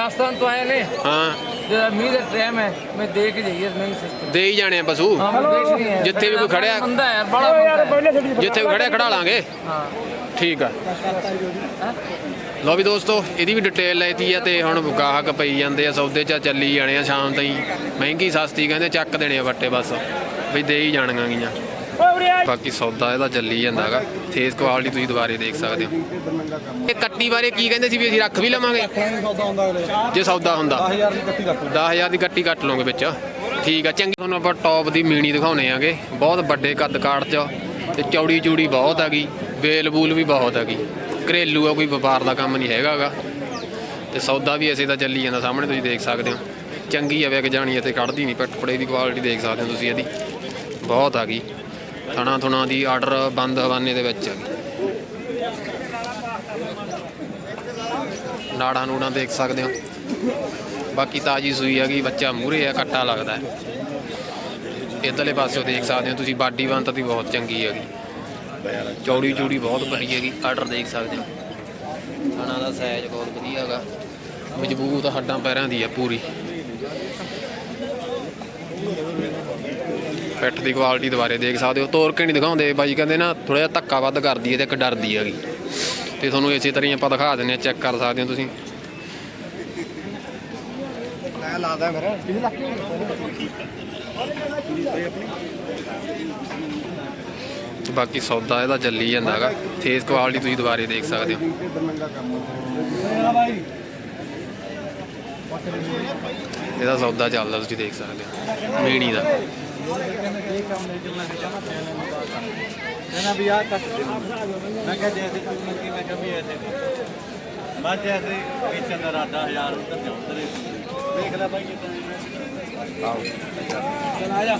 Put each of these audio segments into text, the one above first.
ਰਾਜਸਥਾਨ ਤੋਂ ਆਏ ਨੇ ਹਾਂ। ਜਿਹੜਾ ਮੀਂਹ ਦਾ ਟਾਈਮ ਹੈ ਮੈਂ ਦੇਖ ਜਾਈਏ ਨਹੀਂ ਸਿਸਟਮ। ਦੇ ਹੀ ਜਾਣੇ ਆ ਪਸ਼ੂ। ਹਾਂ ਮੈਂ ਦੇਖ ਨਹੀਂ ਹੈ ਜਿੱਥੇ ਵੀ ਕੋਈ ਖੜਿਆ- ਬੰਦਾ ਹੈ ਬੜਾ ਬੰਦਾ ਹੈ। ਜਿੱਥੇ ਵੀ ਖੜਿਆ ਖੜਾ ਲਾਂਗੇ। ਹਾਂ। ਠੀਕ ਆ। ਲੋ ਵੀ ਦੋਸਤੋ ਇਹਦੀ ਵੀ ਡਿਟੇਲ ਲੈਤੀ ਆ ਤੇ ਹੁਣ ਗਾਹਕ ਪਈ ਜਾਂਦੇ ਆ ਸੌਦੇ ਚ ਚੱਲੀ ਜਾਣੇ ਆ ਸ਼ਾਮ ਤਾਈਂ। ਮਹਿੰਗੀ ਸਸਤੀ ਕਹਿੰਦੇ ਚੱਕ ਦੇਣੇ ਆ ਵੱਟੇ ਬਸ। ਵੀ ਦੇ ਹੀ ਜਾਣੀਆਂ ਗੀਆਂ। ਬਾਕੀ ਸੌਦਾ ਇਹਦਾ ਚੱਲੀ ਜਾਂਦਾ ਹੈਗਾ ਫੇਸ ਕੁਆਲਿਟੀ ਤੁਸੀਂ ਦੁਬਾਰੇ ਦੇਖ ਸਕਦੇ ਹੋ। ਇਹ ਕੱਟੀ ਬਾਰੇ ਕੀ ਕਹਿੰਦੇ ਸੀ ਵੀ ਅਸੀਂ ਰੱਖ ਵੀ ਲਵਾਂਗੇ? ਜੇ ਸੌਦਾ ਹੁੰਦਾ। 10000 ਦੀ ਕੱਟੀ ਰੱਖ 10000 ਦੀ ਗੱਟੀ ਕੱਟ ਲਓਗੇ ਵਿੱਚ। ਠੀਕ ਆ, ਚੰਗੀ ਤੁਹਾਨੂੰ ਆਪਾਂ ਟੌਪ ਦੀ ਮੀਣੀ ਦਿਖਾਉਣੇ ਆਗੇ। ਬਹੁਤ ਵੱਡੇ ਕੱਦ ਕਾਟ ਚ ਤੇ ਚੌੜੀ ਚੂੜੀ ਬਹੁਤ ਹੈਗੀ। ਵੇਲ ਬੂਲ ਵੀ ਬਹੁਤ ਹੈਗੀ। ਘਰੇਲੂ ਆ, ਕੋਈ ਵਪਾਰ ਦਾ ਕੰਮ ਨਹੀਂ ਹੈਗਾਗਾ। ਤੇ ਸੌਦਾ ਵੀ ਐਸੇ ਦਾ ਚੱਲੀ ਜਾਂਦਾ ਸਾਹਮਣੇ, ਤੁਸੀਂ ਦੇਖ ਸਕਦੇ ਹੋ। ਚੰਗੀ ਆ ਵੇਖ ਜਾਣੀ ਇੱਥੇ ਕੱਢਦੀ ਨਹੀਂ ਪੱਟ ਦੀ ਕੁਆਲਿਟੀ ਦੇਖ ਸਕਦੇ ਹੋ ਤੁਸੀਂ ਇਹਦੀ। ਬਹੁਤ ਆ ਗਈ ਥਣਾ ਥੁਣਾ ਦੀ ਆਰਡਰ ਬੰਦ ਹਵਾਨੇ ਦੇ ਵਿੱਚ। ਹੈਗੀ ਨਾੜਾਂ ਨੂੜਾਂ ਦੇਖ ਸਕਦੇ ਹੋ। ਬਾਕੀ ਤਾਜੀ ਸੂਈ ਹੈਗੀ ਬੱਚਾ ਮੂਰੇ ਆ, ਕੱਟਾ ਲੱਗਦਾ ਹੈ। ਇਧਰਲੇ ਪਾਸਿਓਂ ਦੇਖ ਸਕਦੇ ਹੋ ਤੁਸੀਂ, ਬਾਡੀ ਬੰਤ ਦੀ ਬਹੁਤ ਚੰਗੀ ਹੈਗੀ ਚੌੜੀ ਚੂੜੀ ਬਹੁਤ ਭਰੀ ਹੈਗੀ, ਆਰਡਰ ਦੇਖ ਸਕਦੇ ਹੋ। ਖਾਣਾ ਦਾ ਸਾਈਜ਼ ਬਹੁਤ ਵਧੀਆ ਹੈਗਾ। ਮਜ਼ਬੂਤ ਹੱਡਾਂ ਪੈਰਾਂ ਦੀ ਹੈ ਪੂਰੀ। ਪਿੱਠ ਦੀ ਕੁਆਲਿਟੀ ਦੁਬਾਰੇ ਦੇਖ ਸਕਦੇ ਹੋ। ਤੋਰ ਕੇ ਨਹੀਂ ਦਿਖਾਉਂਦੇ। ਬਾਈ ਕਹਿੰਦੇ ਨਾ ਥੋੜਾ ਜਿਹਾ ਧੱਕਾ ਵੱਧ ਕਰਦੀ ਹੈ ਤੇ ਇੱਕ ਡਰਦੀ ਹੈਗੀ। ਤੇ ਤੁਹਾਨੂੰ ਇਸੇ ਤਰ੍ਹਾਂ ਹੀ ਆਪਾਂ ਦਿਖਾ ਦਿੰਦੇ ਆ ਚੈੱਕ ਕਰ ਸਕਦੇ ਹੋ ਤੁਸੀਂ। ਮੈਂ ਲਾਦਾ ਫਿਰ। ਕਿਹਨੇ ਲੱਗ ਬਾਕੀ ਸੌਦਾ ਇਹਦਾ ਚੱਲੀ ਜਾਂਦਾ ਹੈਗਾ। ਫੇਸ ਕੁਆਲਿਟੀ ਤੁਸੀਂ ਦੁਬਾਰੇ ਦੇਖ ਸਕਦੇ ਹੋ। ਇਹਦਾ ਸੌਦਾ ਚੱਲਦਾ ਤੁਸੀਂ ਦੇਖ ਸਕਦੇ ਹੋ। ਮੀਣੀ ਦਾ। ਕਹਿੰਦਾ ਵੀ ਆ ਕੱਟ ਦੇ। ਮੈਂ ਕਿਹਾ ਜੈਸੇ ਤੂੰ ਮੰਗੀ ਮੈਂ ਕਿਹਾ ਵੀ ਐਸੇ ਮੈਂ ਜੈਸੇ ਵੇਚਣ ਦਾ ਰਾਦਾ ਹਜ਼ਾਰ ਉੱਧਰ ਤੇ ਉੱਧਰ ਦੇਖ ਲੈ ਭਾਈ ਕਿਦਾਂ ਆਓ। ਚਲ ਆ ਜਾ।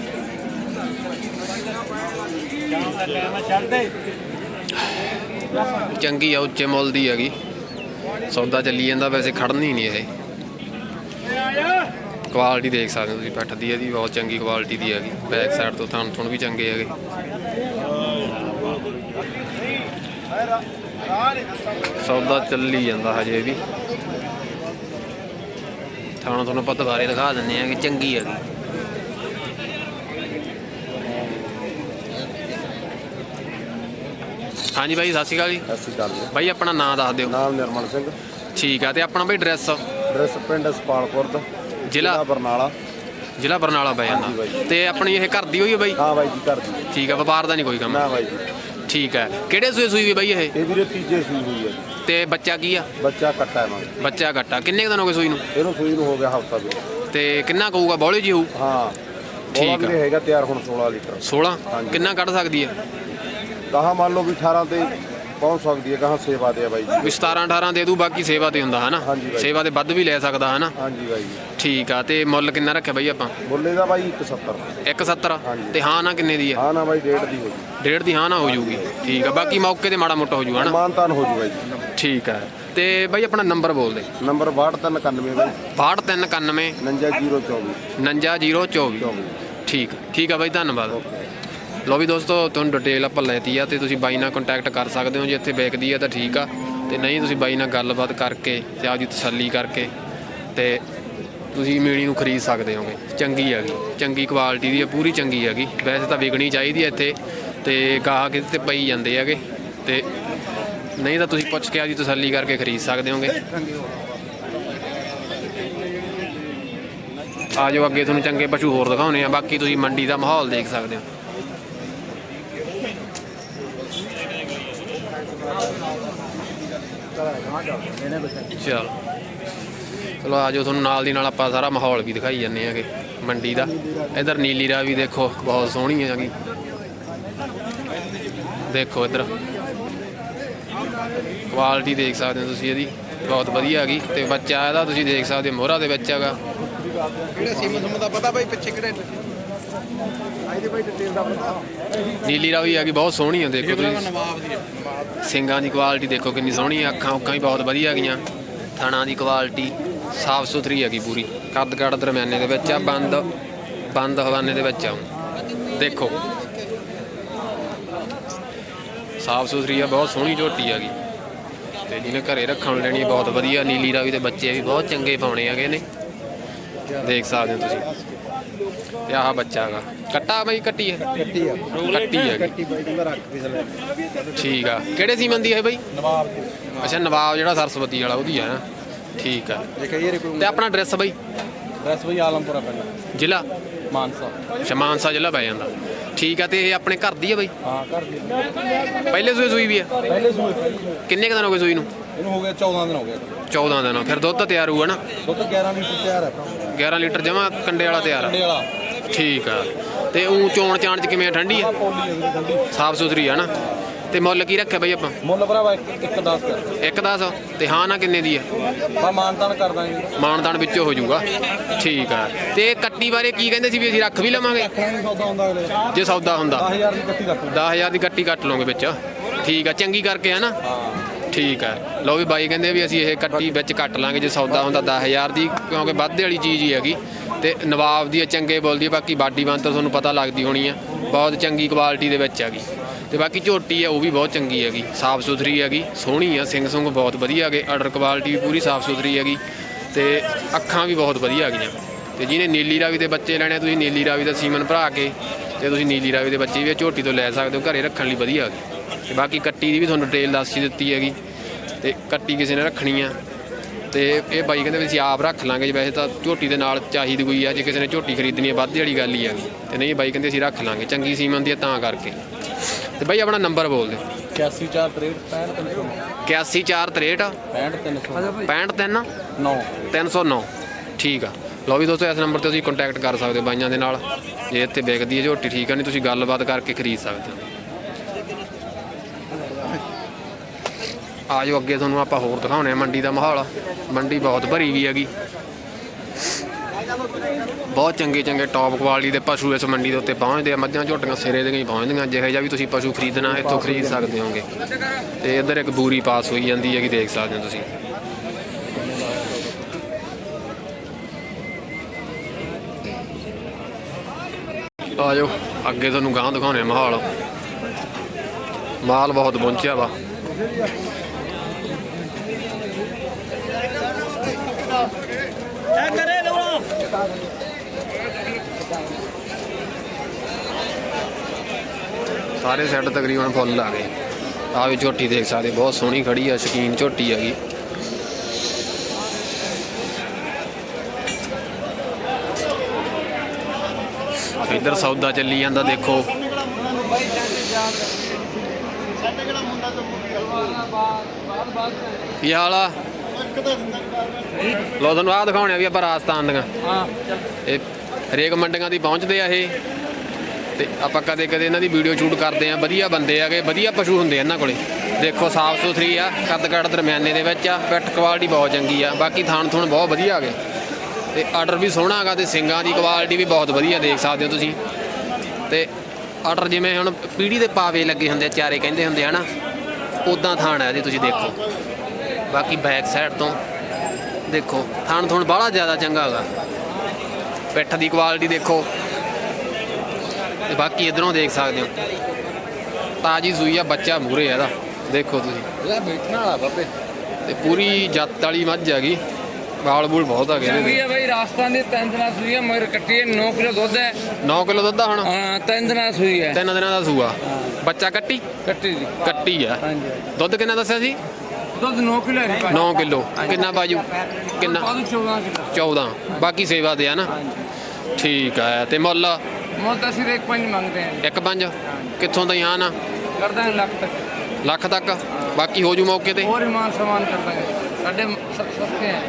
ਸ਼ਾਮ ਦਾ ਟਾਈਮ ਹੈ ਛੱਡ ਦੇ। ਚੰਗੀ ਆ ਉੱਚੇ ਮੁੱਲ ਦੀ ਹੈਗੀ। ਸੌਦਾ ਚੱਲੀ ਜਾਂਦਾ ਵੈਸੇ ਖੜਨੀ ਨਹੀਂ ਇਹ। ਕੁਆਲਿਟੀ ਦੇਖ ਸਕਦੇ ਹੋ ਤੁਸੀਂ ਪੱਠ ਦੀ ਇਹਦੀ ਬਹੁਤ ਚੰਗੀ ਕੁਆਲਿਟੀ ਦੀ ਹੈਗੀ। ਬੈਕ ਸਾਈਡ ਤੋਂ ਥਣ ਥੁਣ ਵੀ ਚੰਗੇ ਹੈਗੇ। ਸੌਦਾ ਚੱਲੀ ਜਾਂਦਾ ਹਜੇ ਵੀ। ਥਾਣਾ ਤੁਹਾਨੂੰ ਆਪਾਂ ਦੁਬਾਰੇ ਦਿਖਾ ਦਿੰਦੇ ਆ ਕਿ ਚੰਗੀ ਹੈਗੀ। ਹਾਂਜੀ ਬਾਈ ਸਤਿ ਸ਼੍ਰੀ ਅਕਾਲ ਜੀ। ਸਤਿ ਸ਼੍ਰੀ ਅਕਾਲ ਜੀ। ਬਾਈ ਆਪਣਾ ਨਾਮ ਦੱਸ ਦਿਓ। ਨਾਮ ਨਿਰਮਲ ਸਿੰਘ। ਠੀਕ ਆ ਤੇ ਆਪਣਾ ਬਾਈ ਐਡਰੈਸ ਡਰੈਸ ਪਿੰਡ ਸਪਾਲਪੁਰ ਦਾ ਜ਼ਿਲ੍ਹਾ ਬਰਨਾਲਾ। ਜ਼ਿਲ੍ਹਾ ਬਰਨਾਲਾ ਪੈ ਜਾਂਦਾ। ਤੇ ਆਪਣੀ ਇਹ ਘਰ ਦੀ ਹੋਈ ਹੈ ਬਾਈ? ਹਾਂ ਬਾਈ ਜੀ ਘਰ ਦੀ। ਠੀਕ ਆ ਵਪਾਰ ਦਾ ਨਹੀਂ ਕੋਈ ਕੰਮ। ਨਾ ਬਾਈ ਜੀ। ਠੀਕ ਹੈ ਕਿਹੜੇ ਸੂਏ ਸੂਈ ਵੀ ਬਾਈ ਇਹ? ਇਹ ਵੀਰੇ ਤੀਜੇ ਸੂਈ ਹੋਈ ਹੈ। ਜੀ। ਤੇ ਬੱਚਾ ਕੀ ਆ? ਬੱਚਾ ਕੱਟਾ ਹੈ ਮੰਗ ਬੱਚਾ ਘੱਟਾ ਕਿੰਨੇ ਕੁ ਦਿਨ ਹੋ ਗਏ ਸੂਈ ਨੂੰ? ਇਹਨੂੰ ਸੂਈ ਨੂੰ ਹੋ ਗਿਆ ਹਫਤਾ ਵੀ ਤੇ ਕਿੰਨਾ ਕਹੂਗਾ ਬੌਲੀ ਜੀ ਹੋਊ? ਹਾਂ। ਠੀਕ ਆ। ਵੀਰੇ ਹੈਗਾ ਤਿਆਰ ਹੁਣ 16 ਲੀਟਰ। 16 ਹਾਂਜੀ। ਕਿੰਨਾ ਕੱਢ ਸਕਦੀ ਹੈ ਗਾਹਾਂ ਮੰਨ ਲਓ ਵੀ 18 ਤੇ ਪਹੁੰਚ ਸਕਦੀ ਹੈ ਗਾਹਾਂ ਸੇਵਾ ਆ ਬਾਈ ਜੀ। ਵੀ 17 18 ਦੇ ਦੂ ਬਾਕੀ ਸੇਵਾ ਤੇ ਹੁੰਦਾ ਹਨਾ? ਹਾਂਜੀ ਬਾਈ। ਸੇਵਾ ਤੇ ਵੱਧ ਵੀ ਲੈ ਸਕਦਾ ਹਨਾ? ਹਾਂਜੀ ਬਾਈ ਜੀ। ਠੀਕ ਆ ਤੇ ਮੁੱਲ ਕਿੰਨਾ ਰੱਖਿਆ ਬਾਈ ਆਪਾਂ? ਬੋਲੇ ਦਾ ਬਾਈ 170 170 ਹਾਂਜੀ। ਤੇ ਹਾਂ ਨਾ ਕਿੰਨੇ ਦੀ ਆ? ਹਾਂ ਨਾ ਬਾਈ ਡੇਢ ਦੀ ਹੋ ਗਈ ਡੇਢ ਦੀ ਹਾਂ ਨਾ ਹੋ ਜੂਗੀ। ਠੀਕ ਆ ਬਾਕੀ ਮੌਕੇ ਤੇ ਮਾੜਾ ਮੋਟਾ ਹੋ ਜੂ ਹਨਾ? ਮਾਨਤਾਨ ਹੋ ਜੂ ਬਾਈ ਜੀ। ਠੀਕ ਆ ਤੇ ਬਾਈ ਆਪਣਾ ਨੰਬਰ ਬੋਲ ਦੇ। ਨੰਬਰ 6291 ਬਾਈ। 6391 59024 59024 ਠੀਕ ਠੀਕ ਆ ਬਾਈ ਧੰਨਵਾਦ। ਲੋ ਵੀ ਦੋਸਤੋ, ਤੁਹਾਨੂੰ ਡਿਟੇਲ ਆਪਾਂ ਲੈਤੀ ਆ ਤੇ ਤੁਸੀਂ ਬਾਈ ਨਾਲ ਕੰਟੈਕਟ ਕਰ ਸਕਦੇ ਹੋ, ਜੇ ਇੱਥੇ ਵੇਚਦੀ ਆ ਤਾਂ ਠੀਕ ਆ। ਤੇ ਨਹੀਂ, ਤੁਸੀਂ ਬਾਈ ਨਾਲ ਗੱਲਬਾਤ ਕਰਕੇ ਤੇ ਆਪਦੀ ਤਸੱਲੀ ਕਰਕੇ ਤੇ ਤੁਸੀਂ ਮੀਣੀ ਨੂੰ ਖਰੀਦ ਸਕਦੇ ਹੋਗੇ। ਚੰਗੀ ਹੈਗੀ, ਚੰਗੀ ਕੁਆਲਿਟੀ ਦੀ ਹੈ ਪੂਰੀ ਚੰਗੀ ਹੈਗੀ। ਵੈਸੇ ਤਾਂ ਵਿਕਣੀ ਚਾਹੀਦੀ ਹੈ ਇੱਥੇ ਤੇ ਗਾਹਕ ਇਹਦੇ ਤੇ ਪਈ ਜਾਂਦੇ ਹੈਗੇ ਤੇ ਨਹੀਂ ਤਾਂ ਤੁਸੀਂ ਪੁੱਛ ਕੇ ਆਪਦੀ ਤਸੱਲੀ ਕਰਕੇ ਖਰੀਦ ਸਕਦੇ ਹੋਗੇ। ਆ ਜਾਓ ਅੱਗੇ ਤੁਹਾਨੂੰ ਚੰਗੇ ਪਸ਼ੂ ਹੋਰ ਦਿਖਾਉਣੇ ਆ, ਬਾਕੀ ਤੁਸੀਂ ਮੰਡੀ ਦਾ ਮਾਹੌਲ ਦੇਖ ਸਕਦੇ ਹੋ। ਚਲ। ਚਲੋ ਆ ਤੁਹਾਨੂੰ ਨਾਲ ਦੀ ਨਾਲ ਆਪਾਂ ਸਾਰਾ ਮਾਹੌਲ ਵੀ ਦਿਖਾਈ ਜਾਂਦੇ ਆਗੇ, ਮੰਡੀ ਦਾ। ਇਧਰ ਨੀਲੀ ਰਾ ਵੀ ਦੇਖੋ, ਬਹੁਤ ਸੋਹਣੀ ਹੈਗੀ ਦੇਖੋ ਇਧਰ। ਕੁਆਲਿਟੀ ਦੇਖ ਸਕਦੇ ਹੋ ਤੁਸੀਂ ਇਹਦੀ, ਬਹੁਤ ਵਧੀਆ ਹੈਗੀ। ਤੇ ਬੱਚਾ ਇਹਦਾ ਤੁਸੀਂ ਦੇਖ ਸਕਦੇ ਹੋ, ਮੋਹਰਾ ਦੇ ਵਿੱਚ ਹੈਗਾ। ਕਿਹੜੇ ਸੀਮ ਦਾ ਪਤਾ ਬਾਈ, ਪਿੱਛੇ ਕਿਹੜੇ ਆਈ ਦੇ ਬਾਈ ਡਿਟੇਲ ਦਾ ਪਤਾ ਨੀਲੀ ਰਾਵੀ ਹੈਗੀ ਬਹੁਤ ਸੋਹਣੀ ਹੈ ਦੇਖੋ ਤੁਸੀਂ। ਨਵਾਬ ਦੀ ਸਿੰਗਾਂ ਦੀ ਕੁਆਲਿਟੀ ਦੇਖੋ ਕਿੰਨੀ ਸੋਹਣੀ ਹੈ ਅੱਖਾਂ ਉੱਖਾਂ ਵੀ ਬਹੁਤ ਵਧੀਆ ਹੈਗੀਆਂ ਥਾਣਾ ਦੀ ਕੁਆਲਿਟੀ ਸਾਫ਼ ਸੁਥਰੀ ਹੈਗੀ ਪੂਰੀ। ਕੱਦ ਕੱਦ ਦਰਮਿਆਨੇ ਦੇ ਵਿੱਚ ਆ, ਬੰਦ ਬੰਦ ਹਵਾਨੇ ਦੇ ਵਿੱਚ ਆ। ਦੇਖੋ। ਸਾਫ਼ ਸੁਥਰੀ ਆ, ਬਹੁਤ ਸੋਹਣੀ ਝੋਟੀ ਹੈਗੀ ਤੇ ਜਿਹਨੇ ਘਰੇ ਰੱਖਣ ਨੂੰ ਲੈਣੀ ਬਹੁਤ ਵਧੀਆ। ਨੀਲੀ ਰਾਵੀ ਦੇ ਬੱਚੇ ਵੀ ਬਹੁਤ ਚੰਗੇ ਪਾਉਣੇ ਹੈਗੇ ਨੇ। ਦੇਖ ਸਕਦੇ ਹੋ ਤੁਸੀਂ। ਤੇ ਆਹ ਬੱਚਾ ਹੈਗਾ। ਕੱਟਾ ਬਈ ਕੱਟੀ ਹੈ? ਕੱਟੀ ਆ। ਕੱਟੀ ਹੈਗੀ। ਕੱਟੀ ਬਾਈ ਦਾ ਰੱਖ ਥੱਲੇ। ਠੀਕ ਆ। ਕਿਹੜੇ ਸੀਮਨ ਦੀ ਹੈ ਬਈ? ਨਵਾਬ ਦੀ। ਅੱਛਾ ਨਵਾਬ ਜਿਹੜਾ ਸਰਸਵਤੀ ਵਾਲਾ ਉਹਦੀ ਨਾ। ਠੀਕ ਆ। ਦੇਖਿਆ ਇਹ ਕੋਈ ਤੇ ਆਪਣਾ ਐਡਰੈਸ ਬਈ? ਬਸ ਬਈ ਆਲਮਪੁਰਾ ਪਿੰਡ ਜ਼ਿਲ੍ਹਾ? ਮਾਨਸਾ। ਅੱਛਾ ਮਾਨਸਾ ਜ਼ਿਲ੍ਹਾ ਪੈ ਜਾਂਦਾ। ਠੀਕ ਆ ਤੇ ਇਹ ਆਪਣੇ ਘਰ ਦੀ ਆ ਬਈ? ਹਾਂ ਕਰ ਲਈ ਪਹਿਲੇ ਸੂਏ ਸੂਈ ਵੀ ਆ? ਪਹਿਲੇ ਸੂਏ। ਕਿੰਨੇ ਕੁ ਦਿਨ ਹੋ ਗਏ ਸੂਈ ਨੂੰ? ਇਹਨੂੰ ਹੋ ਗਿਆ 14 ਦਿਨ ਹੋ ਗਏ। 14 ਦਿਨ ਫਿਰ ਦੁੱਧ ਤਾਂ ਤਿਆਰ ਹੋਊਗਾ ਨਾ? ਦੁੱਧ 11 ਲੀਟਰ ਤਿਆਰ ਹੈ 11 ਲੀਟਰ ਜਮਾ ਕੰਡੇ ਵਾਲਾ ਤਿਆਰ ਆ। ਕੰਡੇ ਵਾਲਾ। ਠੀਕ ਆ। ਤੇ ਉਹ ਚੋਣ ਚਾਣ ਚ ਕਿਵੇਂ ਆ? ਠੰਡੀ ਆ? ਪੋਲੀ ਸਾਫ਼ ਸੁਥਰੀ ਆ ਨਾ। ਤੇ ਮੁੱਲ ਕੀ ਰੱਖਿਆ ਬਈ ਆਪਾਂ? ਮੁੱਲ ਭਰਾਵਾ ਇੱਕ ਇੱਕ 10 ਕਰ ਇੱਕ 10 ਤੇ ਹਾਂ ਨਾ ਕਿੰਨੇ ਦੀ ਆ? ਮੈਂ ਮਾਨਤਾਨ ਕਰ ਦਾਂਗੇ ਮਾਨਦਾਨ ਵਿੱਚੋਂ ਹੋ ਜਾਊਗਾ। ਠੀਕ ਆ। ਤੇ ਕੱਟੀ ਬਾਰੇ ਕੀ ਕਹਿੰਦੇ ਸੀ ਵੀ ਅਸੀਂ ਰੱਖ ਵੀ ਲਵਾਂਗੇ? ਰੱਖਣਾ ਨਹੀਂ ਸੌਦਾ ਹੁੰਦਾ ਅਗਲੇ ਦਾ। ਜੇ ਸੌਦਾ ਹੁੰਦਾ। 10000 ਦੀ ਕੱਟੀ ਰੱਖ 10000 ਦੀ ਕੱਟੀ ਕੱਟ ਲਓਗੇ ਵਿੱਚ। ਠੀਕ ਆ। ਚੰਗੀ ਕਰਕੇ ਹੈ ਨਾ? ਠੀਕ ਹੈ ਲਓ ਵੀ ਬਾਈ ਕਹਿੰਦੇ ਵੀ ਅਸੀਂ ਇਹ ਕੱਟੀ ਵਿੱਚ ਕੱਟ ਲਾਂਗੇ ਜੇ ਸੌਦਾ ਹੁੰਦਾ 10000 ਦੀ ਕਿਉਂਕਿ ਵਾਧੇ ਵਾਲੀ ਚੀਜ਼ ਹੀ ਹੈਗੀ। ਤੇ ਨਵਾਬ ਦੀ ਆ, ਚੰਗੇ ਬੋਲਦੀ ਹੈ ਬਾਕੀ ਬਾਡੀ ਬੰਦ ਤਾਂ ਤੁਹਾਨੂੰ ਪਤਾ ਲੱਗਦੀ ਹੋਣੀ ਆ। ਬਹੁਤ ਚੰਗੀ ਕੁਆਲਿਟੀ ਦੇ ਵਿੱਚ ਹੈਗੀ। ਤੇ ਬਾਕੀ ਝੋਟੀ ਹੈ ਉਹ ਵੀ ਬਹੁਤ ਚੰਗੀ ਹੈਗੀ। ਸਾਫ਼ ਸੁਥਰੀ ਹੈਗੀ ਸੋਹਣੀ ਆ ਸਿੰਘ ਸੁੰਗ ਬਹੁਤ ਵਧੀਆ ਹੈਗੇ ਆਰਡਰ ਕੁਆਲਿਟੀ ਵੀ ਪੂਰੀ ਸਾਫ਼ ਸੁਥਰੀ ਹੈਗੀ। ਤੇ ਅੱਖਾਂ ਵੀ ਬਹੁਤ ਵਧੀਆ ਹੈਗੀਆਂ। ਤੇ ਜਿਹਨੇ ਨੀਲੀ ਰਾਵੀ ਦੇ ਬੱਚੇ ਲੈਣੇ ਤੁਸੀਂ ਨੀਲੀ ਰਾਵੀ ਦਾ ਸੀਮਨ ਭਰਾ ਕੇ ਤੇ ਤੁਸੀਂ ਨੀਲੀ ਰਾਵੀ ਦੇ ਬੱਚੇ ਵੀ ਇਹ ਝੋਟੀ ਤੋਂ ਲੈ ਸਕਦੇ ਹੋ ਘਰੇ ਰੱਖਣ ਲਈ ਵਧੀਆ ਹੈਗੀ। ਤੇ ਬਾਕੀ ਕੱਟੀ ਦੀ ਵੀ ਤੁਹਾਨੂੰ ਡਿਟੇਲ ਦੱਸ ਹੀ ਦਿੱਤੀ ਹੈਗੀ। ਤੇ ਕੱਟੀ ਕਿਸੇ ਨੇ ਰੱਖਣੀ ਆ। ਤੇ ਇਹ ਬਾਈ ਕਹਿੰਦੇ ਵੀ ਅਸੀਂ ਆਪ ਰੱਖ ਲਾਂਗੇ ਜੀ। ਵੈਸੇ ਤਾਂ ਝੋਟੀ ਦੇ ਨਾਲ ਚਾਹੀਦੀ ਕੋਈ ਆ। ਜੇ ਕਿਸੇ ਨੇ ਝੋਟੀ ਖਰੀਦਣੀ ਹੈ ਵੱਧ ਵਾਲੀ ਗੱਲ ਹੀ ਹੈਗੀ ਤੇ ਨਹੀਂ ਬਾਈ ਕਹਿੰਦੇ ਅਸੀਂ ਰੱਖ ਲਾਂਗੇ। ਚੰਗੀ ਸੀਮਨ ਦੀ ਆ ਤਾਂ ਕਰਕੇ। ਤੇ ਬਾਈ ਆਪਣਾ ਨੰਬਰ ਬੋਲ ਦਿਓ 84 81463 65300 653 9 309 ਠੀਕ ਆ। ਲਓ ਵੀ ਦੋਸਤੋ ਇਸ ਨੰਬਰ ਤੇ ਤੁਸੀਂ ਕੰਟੈਕਟ ਕਰ ਸਕਦੇ ਬਾਈਆਂ ਦੇ ਨਾਲ। ਜੇ ਇੱਥੇ ਵਿਕਦੀ ਹੈ ਝੋਟੀ ਠੀਕ ਆ। ਨਹੀਂ ਤੁਸੀਂ ਗੱਲਬਾਤ ਕਰਕੇ ਖਰੀਦ ਸਕਦੇ ਹੋ। ਆ ਜਾਓ ਅੱਗੇ ਤੁਹਾਨੂੰ ਆਪਾਂ ਹੋਰ ਦਿਖਾਉਣੇ ਆ ਮੰਡੀ ਦਾ ਮਾਹੌਲ। ਮੰਡੀ ਬਹੁਤ ਭਰੀ ਵੀ ਹੈਗੀ। ਬਹੁਤ ਚੰਗੇ ਚੰਗੇ ਟੌਪ ਕੁਆਲਿਟੀ ਦੇ ਪਸ਼ੂ ਇਸ ਮੰਡੀ ਦੇ ਉੱਤੇ ਪਹੁੰਚਦੇ ਆ। ਮੱਝਾਂ ਝੋਟੀਆਂ ਸਿਰੇ ਦੀਆਂ ਹੀ ਪਹੁੰਚਦੀਆਂ। ਜਿਹੋ ਜਿਹਾ ਵੀ ਤੁਸੀਂ ਪਸ਼ੂ ਖਰੀਦਣਾ, ਇੱਥੋਂ ਖਰੀਦ ਸਕਦੇ ਹੋਗੇ ਤੇ ਇੱਧਰ ਇੱਕ ਬੂਰੀ ਪਾਸ ਹੋਈ ਜਾਂਦੀ ਹੈਗੀ, ਦੇਖ ਸਕਦੇ ਹੋ ਤੁਸੀਂ। ਆ ਜਾਓ ਅੱਗੇ ਤੁਹਾਨੂੰ ਗਾਂ ਦਿਖਾਉਣੇ ਮਾਹੌਲ। ਮਾਲ ਬਹੁਤ ਪਹੁੰਚਿਆ ਵਾ। ਸਾਰੇ ਸੈੱਟ ਤਕਰੀਬਨ ਫੁੱਲ ਆ ਗਏ। ਆ ਵੀ ਝੋਟੀ ਦੇਖ ਸਕਦੇ, ਬਹੁਤ ਸੋਹਣੀ ਖੜੀ ਆ, ਸ਼ਕੀਨ ਝੋਟੀ ਹੈਗੀ। ਇੱਧਰ ਸੌਦਾ ਚੱਲੀ ਜਾਂਦਾ, ਦੇਖੋ। ਕੀ ਹਾਲ ਆ ਲੋ ਤੁਹਾਨੂੰ ਆ ਦਿਖਾਉਣੇ ਆ ਵੀ ਆਪਾਂ ਰਾਜਸਥਾਨ ਦੀਆਂ। ਹਾਂ। ਇਹ ਹਰੇਕ ਮੰਡੀਆਂ ਦੀ ਪਹੁੰਚਦੇ ਆ ਇਹ। ਤੇ ਆਪਾਂ ਕਦੇ ਕਦੇ ਇਹਨਾਂ ਦੀ ਵੀਡੀਓ ਸ਼ੂਟ ਕਰਦੇ ਆ ਵਧੀਆ ਬੰਦੇ ਆਗੇ ਵਧੀਆ ਪਸ਼ੂ ਹੁੰਦੇ ਆ ਇਹਨਾਂ ਕੋਲੇ। ਦੇਖੋ ਸਾਫ਼ ਸੁਥਰੀ ਆ ਕੱਦ ਕੱਦ ਦਰਮਿਆਨੇ ਦੇ ਵਿੱਚ ਆ ਪਿੱਠ ਕੁਆਲਿਟੀ ਬਹੁਤ ਚੰਗੀ ਆ ਬਾਕੀ ਥਾਣ ਥੁਣ ਬਹੁਤ ਵਧੀਆ ਆਗੇ ਤੇ ਆਰਡਰ ਵੀ ਸੋਹਣਾ ਹੈਗਾ ਤੇ ਸਿੰਗਾਂ ਦੀ ਕੁਆਲਿਟੀ ਵੀ ਬਹੁਤ ਵਧੀਆ ਦੇਖ ਸਕਦੇ ਹੋ ਤੁਸੀਂ। ਤੇ ਆਰਡਰ ਜਿਵੇਂ ਹੁਣ ਪੀੜੀ ਦੇ ਪਾਵੇ ਲੱਗੇ ਹੁੰਦੇ ਆ ਚਾਰੇ ਕਹਿੰਦੇ ਹੁੰਦੇ ਆ ਨਾ ਉਦਾਂ ਥਾਣ ਆ ਇਹਦੀ ਤੁਸੀਂ ਦੇਖੋ। ਬਾਕੀ ਬੈਕ ਸਾਈਡ ਤੋਂ ਦੇਖੋ ਥਾਣ ਥੁਣ ਬਾਹਲਾ ਜ਼ਿਆਦਾ ਚੰਗਾ ਹੈਗਾ। ਪਿੱਠ ਦੀ ਕੁਆਲਿਟੀ ਦੇਖੋ। ਤੇ ਬਾਕੀ ਇਧਰੋਂ ਦੇਖ ਸਕਦੇ ਹੋ। ਤਾਜੀ ਸੂਈ ਆ ਬੱਚਾ ਮੂਰੇ ਆ ਇਹਦਾ। ਦੇਖੋ ਤੁਸੀਂ। ਇਹ ਬੈਠਣ ਵਾਲਾ ਬਾਬੇ। ਤੇ ਪੂਰੀ ਜੱਤ ਵਾਲੀ ਮੱਝ ਹੈਗੀ। ਵਾਲ ਬੂਲ ਬਹੁਤ ਹੈਗੇ ਚੰਗੀ ਇਹਦੇ ਹੈ ਬਈ ਰਾਜਸਥਾਨ ਦੀ ਤਿੰਨ ਦਿਨਾਂ ਸੂਈ ਹੈ ਮਗਰ ਕੱਟੀ ਹੈ 9 ਕਿਲੋ ਦੁੱਧ ਹੈ। 9 ਕਿਲੋ ਦੁੱਧ ਆ ਹੁਣ? ਹਾਂ ਤਿੰਨ ਦਿਨਾਂ ਸੂਈ ਹੈ। ਤਿੰਨ ਦਿਨਾਂ ਦਾ ਸੂਆ। ਬੱਚਾ ਕੱਟੀ? ਕੱਟੀ ਦੀ ਕੱਟੀ ਆ। ਹਾਂਜੀ। ਦੁੱਧ ਕਿੰਨਾ ਦੱਸਿਆ ਸੀ? ਦੁੱਧ ਕਿਲੋ ਕਿੰਨਾ ਬਾਜੂ? ਕਿੰਨਾ? 14 ਬਾਕੀ ਸੇਵਾ ਦੇ ਆ ਨਾ? ਠੀਕ ਹੈ ਤੇ ਮੁੱਲ? ਮੁੱਲ ਅਸੀਂ ਰੇਕ ਪੰਜ ਮੰਗਦੇ ਆ ਇੱਕ ਪੰਜ? ਕਿੱਥੋਂ ਦਾ ਯਾਨ ਆ ਕਰਦਾ ਲੱਖ ਤੱਕ। ਲੱਖ ਤੱਕ? ਬਾਕੀ ਹੋ ਜੂ ਮੌਕੇ ਤੇ? ਹੋਰ ਇਮਾਨ ਸਮਾਨ ਕਰਦਾਂਗੇ ਸਾਡੇ ਸਸਤੇ ਆ।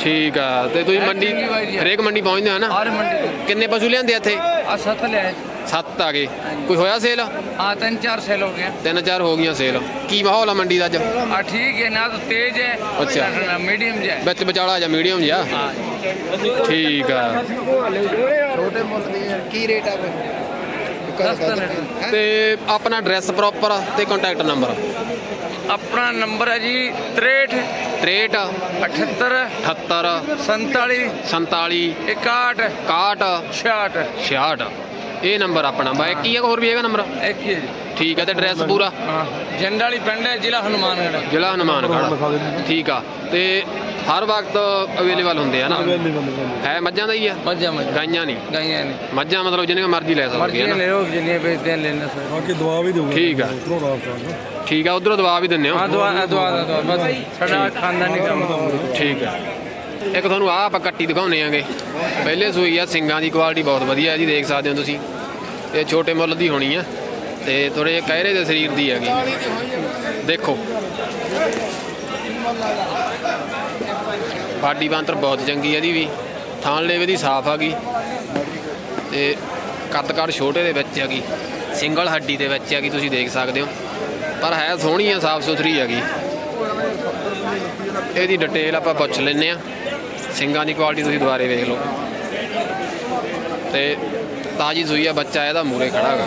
ਠੀਕ ਆ ਤੇ ਤੁਸੀਂ ਮੰਡੀ ਹਰੇਕ ਮੰਡੀ ਪਹੁੰਚਦੇ ਹੋ ਨਾ? ਹਰ ਮੰਡੀ ਕਿੰਨੇ ਪਸ਼ੂ ਲਿਆਂਦੇ ਇੱਥੇ? ਆ ਸੱਤ ਲਿਆਏ। ਸੱਤ ਆ ਗਏ। ਕੋਈ ਹੋਇਆ ਸੇਲ? हाँ तीन चार सेल हो गया ਤਿੰਨ ਚਾਰ ਹੋ ਗਈਆਂ ਸੇਲ। ਕੀ ਮਾਹੌਲ ਆ ਮੰਡੀ ਦਾ ਅੱਜ? हाँ ठीक है ना तो तेज है अच्छा। ना मीडियम ਵਿੱਚ ਵਿਚਾਲਾ ਜਾਂ ਮੀਡੀਅਮ ਜਿਹਾ? हाँ ਠੀਕ ਆ। ਛੋਟੇ ਮੁੱਲ ਦੀ ਕੀ ਰੇਟ ਆ ਤੇ ਆਪਣਾ ਐਡਰੈਸ ਪ੍ਰੋਪਰ ਤੇ ਕੰਟੈਕਟ ਨੰਬਰ अपना नंबर है जी 63 अठहत्तर 78 संताली 47 इकहठ 61 छियाठ 66 ਇਹ ਨੰਬਰ ਆਪਣਾ ਬਾ ਇੱਕ ਹੀ ਕਿ ਹੋਰ ਵੀ ਹੈਗਾ ਨੰਬਰ? ਇੱਕ ਹੀ ਹੈ ਜੀ। ਠੀਕ ਹੈ ਤੇ ਐਡਰੈਸ ਪੂਰਾ? ਹਾਂ ਜੰਡ ਵਾਲੀ ਪਿੰਡ ਹੈ ਜ਼ਿਲ੍ਹਾ ਹਨੂਮਾਨਗੜ੍ਹ। ਜ਼ਿਲ੍ਹਾ ਹਨੂਮਾਨਗੜ੍ਹ। ਠੀਕ ਆ ਤੇ ਹਰ ਵਕਤ ਅਵੇਲੇਬਲ ਹੁੰਦੇ ਆ ਨਾ? ਹੈ ਮੱਝਾਂ ਦਾ ਹੀ ਆ? ਮੱਝਾਂ ਮੱਝਾਂ। ਗਾਈਆਂ ਨਹੀਂ? ਗਾਈਆਂ ਨੇ ਮੱਝਾਂ ਮਤਲਬ ਜਿੰਨੀਆਂ ਮਰਜ਼ੀ ਲੈ ਸਕਦੇ ਮਰਜ਼ੀ ਆ ਨਾ? ਲੈ ਲਓ ਜਿੰਨੀਆਂ ਵੇਚਦੇ ਨੇ ਲੈਣਾ ਸਰ। ਬਾਕੀ ਦਵਾ ਵੀ ਦੇਊਗਾ ਠੀਕ ਆ। ਠੀਕ ਆ ਉਧਰੋਂ ਦਵਾ ਵੀ ਦਿੰਨੇ ਹੋ ਹਾਂ ਦੁਆ ਦੁਆ ਦਾ ਦੁਆ। ਬਸ ਸਾਡਾ ਖਾਨਦਾਨੀ ਕੰਮ। ਠੀਕ ਹੈ ਇੱਕ ਤੁਹਾਨੂੰ ਆਹ ਆਪਾਂ ਕੱਟੀ ਦਿਖਾਉਨੇ ਆਂਗੇ। ਪਹਿਲੇ ਸੂਈ ਆ, ਸਿੰਗਾਂ ਦੀ ਕੁਆਲਿਟੀ ਬਹੁਤ ਵਧੀਆ ਹੈ ਜੀ, ਦੇਖ ਸਕਦੇ ਹੋ ਤੁਸੀਂ। ਇਹ ਛੋਟੇ ਮੁੱਲ ਦੀ ਹੋਣੀ ਆ ਤੇ ਥੋੜੇ ਕਹਿਰੇ ਦੇ ਸਰੀਰ ਦੀ ਹੈਗੀ। ਦੇਖੋ। ਬਾਡੀ ਬਾਂਤਰ ਬਹੁਤ ਚੰਗੀ ਹੈ ਇਹਦੀ ਵੀ। ਥਾਂ ਲੇਵੇ ਦੀ ਸਾਫ਼ ਆ ਹੈਗੀ ਤੇ ਕੱਦਕਾਰ ਛੋਟੇ ਦੇ ਵਿੱਚ ਹੈਗੀ। ਸਿੰਗਲ ਹੱਡੀ ਦੇ ਵਿੱਚ ਹੈਗੀ, ਤੁਸੀਂ ਦੇਖ ਸਕਦੇ ਹੋ। ਪਰ ਹੈ ਸੋਹਣੀ ਆ, ਸਾਫ਼ ਸੁਥਰੀ ਹੈਗੀ। ਇਹਦੀ ਡਿਟੇਲ ਆਪਾਂ ਪੁੱਛ ਲੈਨੇ ਆ। ਸਿੰਗਾਂ ਦੀ ਕੁਆਲਿਟੀ ਤੁਸੀਂ ਦੁਬਾਰੇ ਵੇਖ ਲਓ। ਤੇ ਤਾਜੀ ਸੂਈ ਆ, ਬੱਚਾ ਇਹਦਾ ਮੂਰੇ ਖੜਾ ਹੈਗਾ।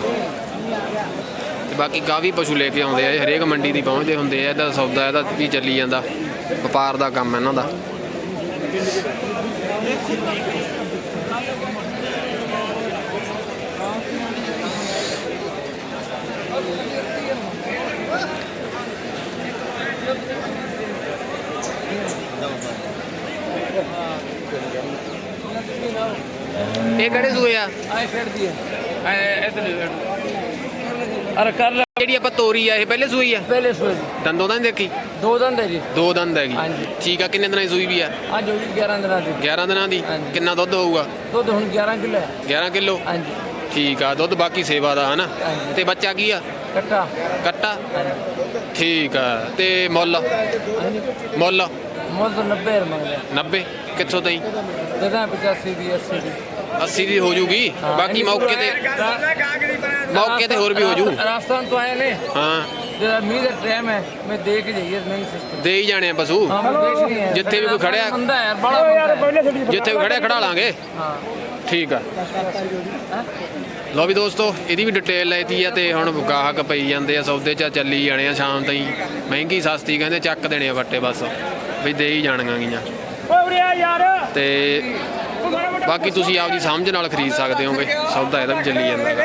ਤੇ ਬਾਕੀ ਕਾਫੀ ਪਸ਼ੂ ਲੈ ਕੇ ਆਉਂਦੇ ਆ ਹਰੇਕ ਮੰਡੀ ਦੀ ਪਹੁੰਚਦੇ ਹੁੰਦੇ ਆ, ਇਹਦਾ ਸੌਦਾ ਇਹਦਾ ਵੀ ਚੱਲੀ ਜਾਂਦਾ। ਵਪਾਰ ਦਾ ਕੰਮ ਇਹਨਾਂ ਦਾ। ਇਹ ਕਿਹੜੇ ਸੂਏ ਆ? ਆਏ ਛੱਡ ਦਿਏ ਆਏ ਇਧਰ ਅਰੇ ਕਰ ਲੈ। ਜਿਹੜੀ ਆਪਾਂ ਤੋਰੀ ਆ ਇਹ ਪਹਿਲੇ ਸੂਈ ਆ? ਪਹਿਲੇ ਸੋਏ ਦੰਦੋਂ ਨੀ ਦੇਖੀ? ਦੋ ਦੰਦ ਹੈ ਜੀ। ਦੋ ਦੰਦ ਹੈਗੀ। ਹਾਂਜੀ। ਠੀਕ ਆ ਕਿੰਨੇ ਦਿਨਾਂ ਦੀ ਸੂਈ ਵੀ ਆ? ਅੱਜ ਹੋ ਗਈ 11 ਦਿਨਾਂ ਦੀ। 11 ਦਿਨਾਂ ਦੀ। ਕਿੰਨਾ ਦੁੱਧ ਹੋਊਗਾ? ਦੁੱਧ ਹੁਣ 11 ਕਿਲੋ ਹੈ। 11 ਕਿਲੋ? ਹਾਂਜੀ। ਠੀਕ ਆ ਦੁੱਧ ਬਾਕੀ ਸੇਵਾ ਦਾ ਹਨਾ। ਤੇ ਬੱਚਾ ਕੀ ਆ? ਕੱਟਾ। ਕੱਟਾ? ਠੀਕ ਆ ਤੇ ਮੁੱਲ? ਮੁੱਲ? ਮੁੱਲ ਤਾਂ 90 ਰੁਪਏ ਮੰਗਦੇ 90 ਕਿੱਥੋਂ ਤਾਈ ਦਦਾ 85 ਦੀ 80 ਦੀ। 80 ਦੀ ਹੋ ਜੂਗੀ। ਬਾਕੀ ਮੌਕੇ ਤੇ ਮੌਕੇ ਤੇ ਹੋਰ ਵੀ ਹੋ ਜੂ। ਰਾਜਸਥਾਨ ਤੋਂ ਆਏ ਨੇ? ਹਾਂ। ਜਿਹੜਾ ਮੀਂਹ ਦਾ ਟਾਈਮ ਹੈ ਮੈਂ ਦੇ ਕੇ ਜਾਈਏ ਨਹੀਂ ਸਿਸਟਮ ਦੇ ਹੀ ਜਾਣੇ ਆ ਪਸ਼ੂ। ਜਿੱਥੇ ਵੀ ਕੋਈ ਖੜਿਆ- ਬੰਦਾ ਯਾਰ ਬੜਾ ਬੰਦਾ ਹੈ। ਜਿੱਥੇ ਵੀ ਖੜਿਆ ਖੜਾ ਲਾਂਗੇ। ਹਾਂ। ਠੀਕ ਆ। ਲੋ ਵੀ ਦੋਸਤੋ ਇਹਦੀ ਵੀ ਡਿਟੇਲ ਲੈਤੀ ਆ ਤੇ ਹੁਣ ਗਾਹਕ ਪਈ ਜਾਂਦੇ ਆ ਸੌਦੇ ਚ ਚੱਲੀ ਜਾਣੇ ਆ ਸ਼ਾਮ ਤਾਈਂ। ਮਹਿੰਗੀ ਸਸਤੀ ਕਹਿੰਦੇ ਚੱਕ ਦੇਣੇ ਆ ਵੱਟੇ ਬਸ। ਵੀ ਦੇ ਹੀ ਜਾਣੀਆਂ ਗੀਆਂ। ਤੇ ਬਾਕੀ ਤੁਸੀਂ ਆਪਦੀ ਸਮਝ ਨਾਲ ਖਰੀਦ ਸਕਦੇ ਹੋਗੇ। ਸੌਦਾ ਇਹਦਾ ਵੀ ਚੱਲੀ ਜਾਂਦਾ ਗਾ।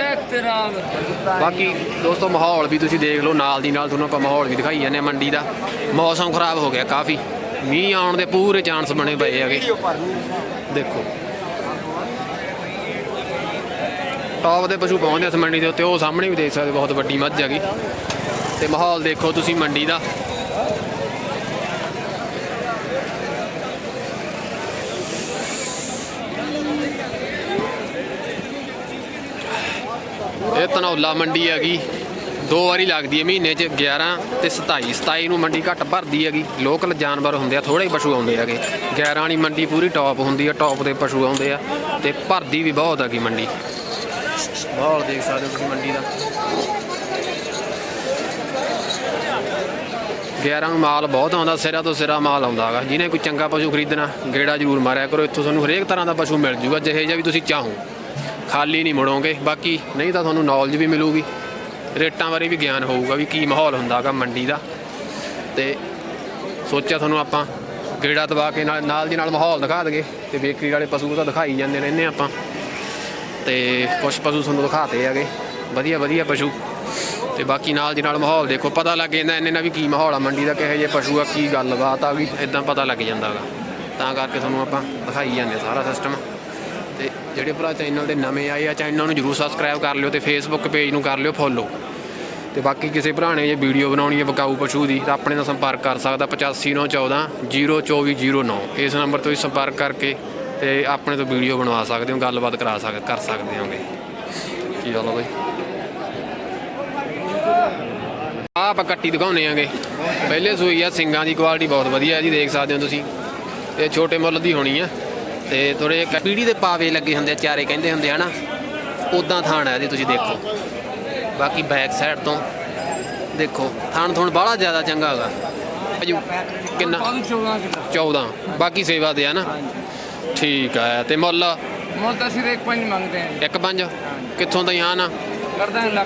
ਇੱਕ ਤੇਰਾ ਬਾਕੀ ਦੋਸਤੋ ਮਾਹੌਲ ਵੀ ਤੁਸੀਂ ਦੇਖ ਲਓ, ਨਾਲ ਦੀ ਨਾਲ ਤੁਹਾਨੂੰ ਆਪਾਂ ਮਾਹੌਲ ਵੀ ਦਿਖਾਈ ਜਾਂਦੇ ਮੰਡੀ ਦਾ। ਮੌਸਮ ਖਰਾਬ ਹੋ ਗਿਆ ਕਾਫੀ। ਮੀਂਹ ਆਉਣ ਦੇ ਪੂਰੇ ਚਾਂਸ ਬਣੇ ਪਏ ਹੈਗੇ। ਦੇਖੋ। ਟੌਪ ਦੇ ਪਸ਼ੂ ਪਹੁੰਚਦੇ ਇਸ ਮੰਡੀ ਦੇ ਉੱਤੇ, ਉਹ ਸਾਹਮਣੇ ਵੀ ਦੇਖ ਸਕਦੇ, ਬਹੁਤ ਵੱਡੀ ਮੱਝ ਹੈਗੀ। ਤੇ ਮਾਹੌਲ ਦੇਖੋ ਤੁਸੀਂ ਮੰਡੀ ਦਾ। ਇਹ ਧਨੌਲਾ ਮੰਡੀ ਹੈਗੀ। ਦੋ ਵਾਰੀ ਲੱਗਦੀ ਹੈ, ਮਹੀਨੇ 'ਚ 11 ਤੇ 27 27 ਨੂੰ ਮੰਡੀ ਘੱਟ ਭਰਦੀ ਹੈਗੀ। ਲੋਕਲ ਜਾਨਵਰ ਹੁੰਦੇ ਆ ਥੋੜੇ ਪਸ਼ੂ ਆਉਂਦੇ ਹੈਗੇ। 11 ਵਾਲੀ ਮੰਡੀ ਪੂਰੀ ਟੌਪ ਹੁੰਦੀ ਆ ਟੌਪ ਦੇ ਪਸ਼ੂ ਆਉਂਦੇ ਆ। ਤੇ ਭਰਦੀ ਵੀ ਬਹੁਤ ਹੈਗੀ ਮੰਡੀ। ਮਾਹੌਲ ਦੇਖ ਸਕਦੇ ਹੋ ਤੁਸੀਂ ਮੰਡੀ ਦਾ। 11 ਮਾਲ ਬਹੁਤ ਆਉਂਦਾ, ਸਿਰਾ ਤੋਂ ਸਿਰਾ ਮਾਲ ਆਉਂਦਾ ਹੈਗਾ। ਜਿਹਨੇ ਕੋਈ ਚੰਗਾ ਪਸ਼ੂ ਖਰੀਦਣਾ, ਗੇੜਾ ਜ਼ਰੂਰ ਮਾਰਿਆ ਕਰੋ, ਇੱਥੋਂ ਤੁਹਾਨੂੰ ਹਰੇਕ ਤਰ੍ਹਾਂ ਦਾ ਪਸ਼ੂ ਮਿਲ ਜੂਗਾ, ਜਿਹੇ ਜਿਹਾ ਵੀ ਤੁਸੀਂ ਚਾਹੋ। ਖਾਲੀ ਨਹੀਂ ਮੁੜੋਗੇ, ਬਾਕੀ ਨਹੀਂ ਤਾਂ ਤੁਹਾਨੂੰ ਨੌਲੇਜ ਵੀ ਮਿਲੂਗੀ। ਰੇਟਾਂ ਬਾਰੇ ਵੀ ਗਿਆਨ ਹੋਊਗਾ ਵੀ ਕੀ ਮਾਹੌਲ ਹੁੰਦਾ ਹੈਗਾ ਮੰਡੀ ਦਾ। ਤੇ ਸੋਚਿਆ ਤੁਹਾਨੂੰ ਆਪਾਂ ਗੇੜਾ ਦਵਾ ਕੇ ਨਾਲ ਨਾਲ ਦੀ ਨਾਲ ਮਾਹੌਲ ਦਿਖਾ ਦਗੇ ਤੇ ਬੇਕਰੀ ਵਾਲੇ ਪਸ਼ੂ ਤਾਂ ਦਿਖਾਈ ਜਾਂਦੇ ਰਹਿੰਦੇ ਆਪਾਂ। ਤੇ ਕੁਝ ਪਸ਼ੂ ਤੁਹਾਨੂੰ ਦਿਖਾਤੇ ਹੈਗੇ। ਵਧੀਆ ਵਧੀਆ ਪਸ਼ੂ। ਤੇ ਬਾਕੀ ਨਾਲ ਦੀ ਨਾਲ ਮਾਹੌਲ ਦੇਖੋ, ਪਤਾ ਲੱਗ ਜਾਂਦਾ ਇਹਨੇ ਨਾਲ ਵੀ ਕੀ ਮਾਹੌਲ ਆ, ਮੰਡੀ ਦਾ ਕਿਹੋ ਜਿਹੇ ਪਸ਼ੂ ਆ, ਕੀ ਗੱਲਬਾਤ ਆ ਵੀ ਇਦਾਂ ਪਤਾ ਲੱਗ ਜਾਂਦਾ ਗਾ। ਤਾਂ ਕਰਕੇ ਤੁਹਾਨੂੰ ਆਪਾਂ ਦਿਖਾਈ ਜਾਂਦੇ ਸਾਰਾ ਸਿਸਟਮ ਤੇ ਜਿਹੜੇ ਭਰਾ ਚੈਨਲ ਦੇ ਨਵੇਂ ਆਏ ਆ ਚੈਨਲ ਨੂੰ ਜਰੂਰ ਸਬਸਕ੍ਰਾਈਬ ਕਰ ਲਿਓ ਤੇ ਫੇਸਬੁੱਕ ਪੇਜ ਨੂੰ ਕਰ ਲਿਓ ਫੋਲੋ ਤੇ ਬਾਕੀ ਕਿਸੇ ਭਰਾ ਨੇ ਜੇ ਵੀਡੀਓ ਬਣਾਉਣੀ ਹੈ ਬਕਾਊ ਪਸ਼ੂ ਦੀ, ਤਾਂ ਆਪਣੇ ਨਾਲ ਸੰਪਰਕ ਕਰ ਸਕਦਾ 8514 02409 ਇਸ ਨੰਬਰ ਤੋਂ ਹੀ ਸੰਪਰਕ ਕਰਕੇ ਤੇ ਆਪਣੇ ਤੋਂ ਵੀਡੀਓ ਬਣਵਾ ਸਕਦੇ ਹੋ ਗੱਲਬਾਤ ਕਰਾ ਸਕ ਕਰ ਸਕਦੇ ਹੋਗੇ। ਕੀ ਹਾਲ ਆ ਬਾਈ? ਆਹ ਆਪਾਂ ਕੱਟੀ ਦਿਖਾਉਨੇ ਆਂਗੇ। ਪਹਿਲੇ ਸੂਈ ਆ ਸਿੰਗਾਂ ਦੀ ਕੁਆਲਿਟੀ ਬਹੁਤ ਵਧੀਆ ਹੈ ਜੀ ਦੇਖ ਸਕਦੇ ਹੋ ਤੁਸੀਂ। ਇਹ ਛੋਟੇ ਮੁੱਲ ਦੀ ਹੋਣੀ ਆ। ਤੇ ਥੋੜੇ ਪੀੜੀ ਦੇ ਪਾਵੇ ਲੱਗੇ ਹੁੰਦੇ ਆ ਚਾਰੇ ਕਹਿੰਦੇ ਹੁੰਦੇ ਆ ਨਾ ਉਦਾਂ ਥਾਣ ਹੈ ਜੀ ਤੁਸੀਂ ਦੇਖੋ। ਬਾਕੀ ਬੈਕ ਸਾਈਡ ਤੋਂ ਦੇਖੋ ਥਾਣ ਥੁਣ ਬਾਹਲਾ ਜ਼ਿਆਦਾ ਚੰਗਾ ਹੈਗਾ। ਅਜੂ ਕਿੰਨਾ? ਪਾਉਂ 14 ਕਿਲੋ। 14 ਬਾਕੀ ਸੇਵਾ ਦੇ ਆ ਨਾ। ਠੀਕ ਆ ਤੇ ਮੁੱਲ? ਮੁੱਲ ਤਾਂ ਇੱਕ ਪੰਜ ਮੰਗਦੇ ਹਾਂ ਇੱਕ ਪੰਜ? ਕਿੱਥੋਂ ਦਾ ਹਾਂ ਨਾ? ਕਰ ਦਾਂਗੇ ਲੱਖ।